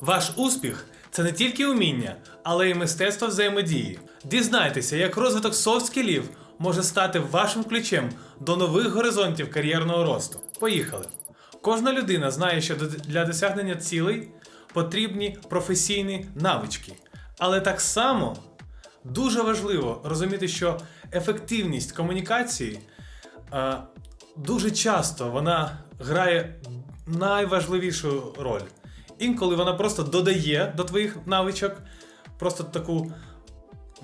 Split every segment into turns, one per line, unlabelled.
Ваш успіх це не тільки уміння, але й мистецтво взаємодії. Дізнайтеся, як розвиток софт-скілів може стати вашим ключем до нових горизонтів кар'єрного росту. Поїхали! Кожна людина знає, що для досягнення цілей потрібні професійні навички. Але так само дуже важливо розуміти, що ефективність комунікації е, дуже часто вона грає найважливішу роль. Інколи вона просто додає до твоїх навичок просто таку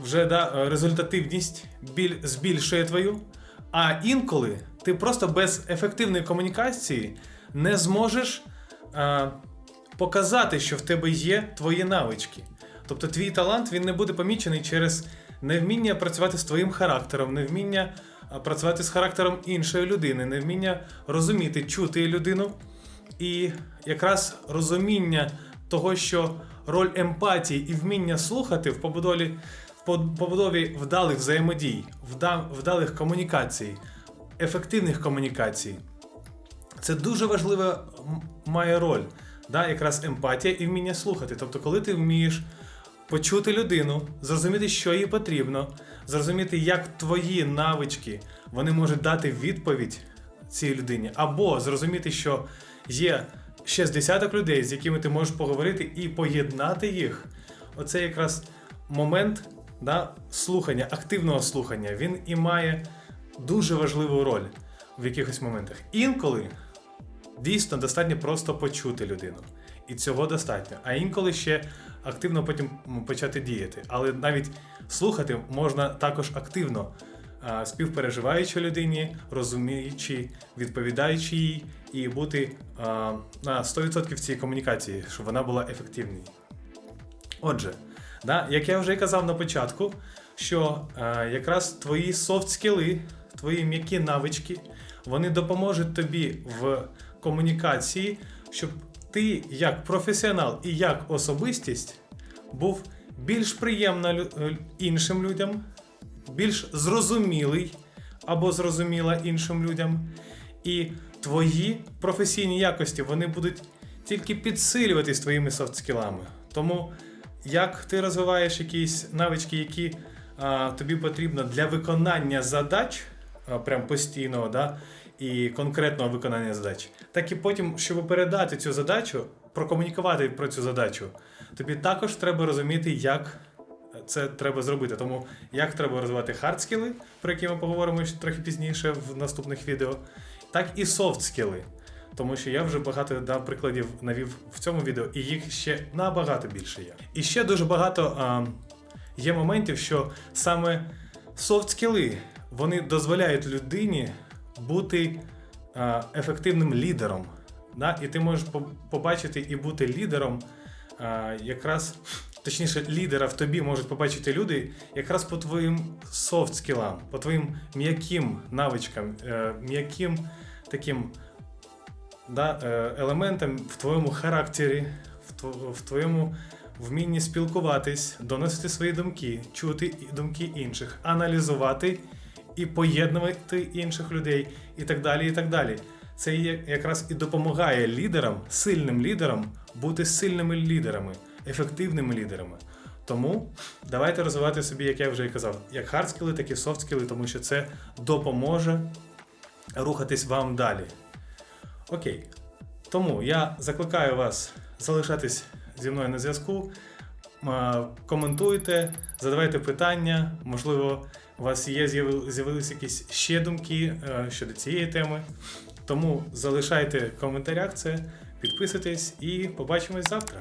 вже да, е, результативність біль, збільшує твою. А інколи ти просто без ефективної комунікації не зможеш е, показати, що в тебе є твої навички. Тобто твій талант він не буде помічений через невміння працювати з твоїм характером, невміння працювати з характером іншої людини, невміння розуміти, чути людину. І якраз розуміння того, що роль емпатії і вміння слухати в побудові, в побудові вдалих взаємодій, вдалих комунікацій, ефективних комунікацій, це дуже важлива має роль. Да? Якраз емпатія і вміння слухати. Тобто, коли ти вмієш почути людину, зрозуміти, що їй потрібно, зрозуміти, як твої навички вони можуть дати відповідь цій людині, або зрозуміти, що є ще з десяток людей, з якими ти можеш поговорити і поєднати їх. Оце якраз момент да, слухання, активного слухання. Він і має дуже важливу роль в якихось моментах. Інколи дійсно достатньо просто почути людину. І цього достатньо. А інколи ще активно потім почати діяти. Але навіть слухати можна також активно, співпереживаючи людині, розуміючи, відповідаючи їй, і бути на 100% в цій комунікації, щоб вона була ефективною. Отже, да, як я вже казав на початку, що якраз твої софт скіли, твої м'які навички, вони допоможуть тобі в комунікації, щоб ти як професіонал і як особистість був більш приємна іншим людям, більш зрозумілий або зрозуміла іншим людям. І твої професійні якості вони будуть тільки підсилюватись твоїми софт-скілами. Тому як ти розвиваєш якісь навички, які а, тобі потрібно для виконання задач, а, прям постійного, да, і конкретного виконання задач, так і потім, щоб передати цю задачу, прокомунікувати про цю задачу, тобі також треба розуміти, як це треба зробити. Тому як треба розвивати хардскіли, про які ми поговоримо трохи пізніше в наступних відео, так і софтскіли. Тому що я вже багато дав прикладів навів в цьому відео, і їх ще набагато більше є. І ще дуже багато а, є моментів, що саме софт-скіли вони дозволяють людині бути а, ефективним лідером. Да? І ти можеш побачити і бути лідером, а, якраз точніше, лідера в тобі можуть побачити люди якраз по твоїм софт-скілам, по твоїм м'яким навичкам, е, м'яким таким да, е, елементам в твоєму характері, в, тво- в твоєму вмінні спілкуватись, доносити свої думки, чути думки інших, аналізувати і поєднувати інших людей, і так далі. і так далі. Це якраз і допомагає лідерам, сильним лідерам, бути сильними лідерами, ефективними лідерами. Тому давайте розвивати собі, як я вже і казав, як хардскіли, так і софтскіли, тому що це допоможе рухатись вам далі. Окей. Тому я закликаю вас залишатись зі мною на зв'язку. Коментуйте, задавайте питання. Можливо, у вас є з'явилися якісь ще думки е, щодо цієї теми. Тому залишайте в коментарях це, підписуйтесь і побачимось завтра.